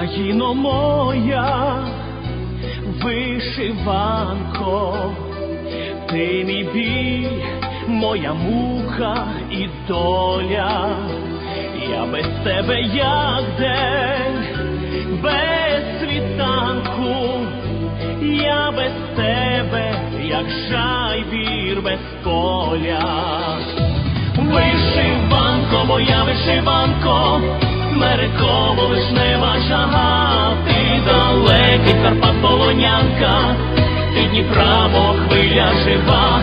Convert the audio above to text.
Вишиванко моя, вишиванко, ти мій біль, моя мука і доля, я без тебе як день, без світанку, я без тебе, як жайвір без поля. Вишиванко, моя вишиванко, смереково вишнева жага, ти далекий Карпат полонянка, ти Дніпра, мов хвиля жива,